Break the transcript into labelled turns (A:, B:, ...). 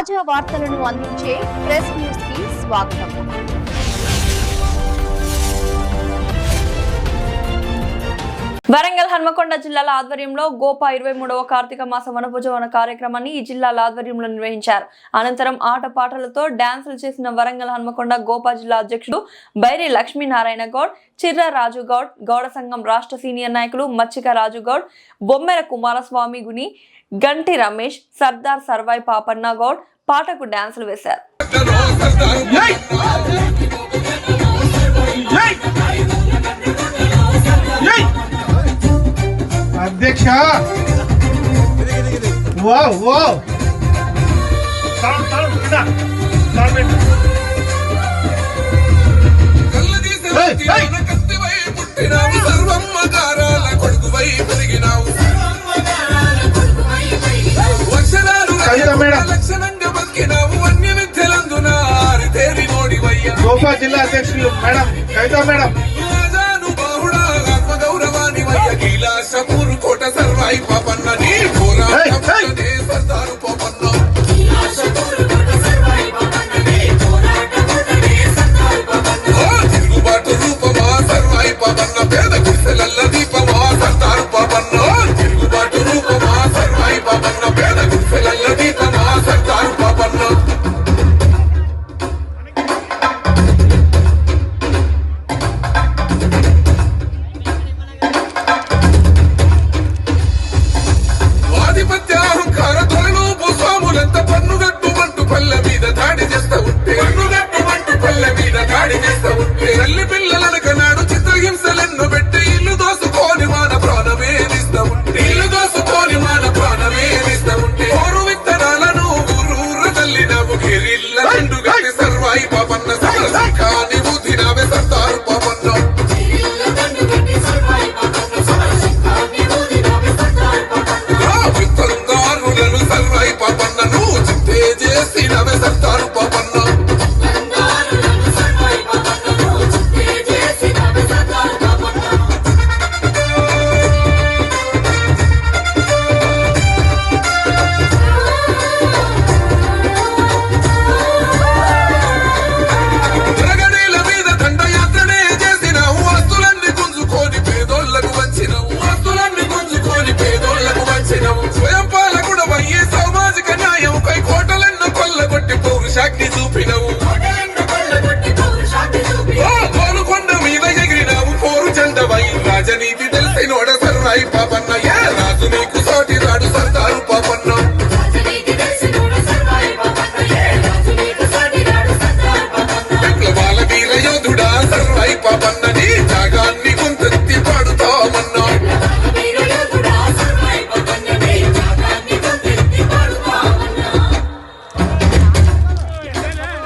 A: తాజా వార్తలను అందించే ప్రెస్ న్యూస్కి స్వాగతం.
B: వరంగల్ హన్మకొండ జిల్లాల ఆధ్వర్యంలో గోపా ఇరవై మూడవ కార్తీక మాస వనభోజవన కార్యక్రమాన్ని ఈ జిల్లాల ఆధ్వర్యంలో నిర్వహించారు. అనంతరం ఆటపాటలతో డాన్సులు చేసిన వరంగల్ హన్మకొండ గోపా జిల్లా అధ్యక్షుడు బైరి లక్ష్మీనారాయణ గౌడ్ చిర్ర రాజు గౌడ్ గౌడ సంఘం రాష్ట్ర సీనియర్ నాయకులు మచ్చిక రాజు గౌడ్ బొమ్మెర కుమారస్వామి గుని గంటి రమేష్ సర్దార్ సర్వాయి పాపన్న గౌడ్ పాటకు డాన్సులు వేశారు.
C: అధ్యక్ష! Wow wow! గోపా అధ్యక్షులు మేడం కవిత మేడం.
D: గౌరవాన్ని కోట సర్వాయి పాపన్న చూపినవు. మీద ఎగిరినావు పోరు చందవై. రాజనీతి తెలిసినోడ సర్రాయి పాపన్న. ఏ రాజు నీకు సాటి రాడు సర్దారు పాపన్న. విప్లవాల వీర యోధుడా సర్రాయి పాపన్నది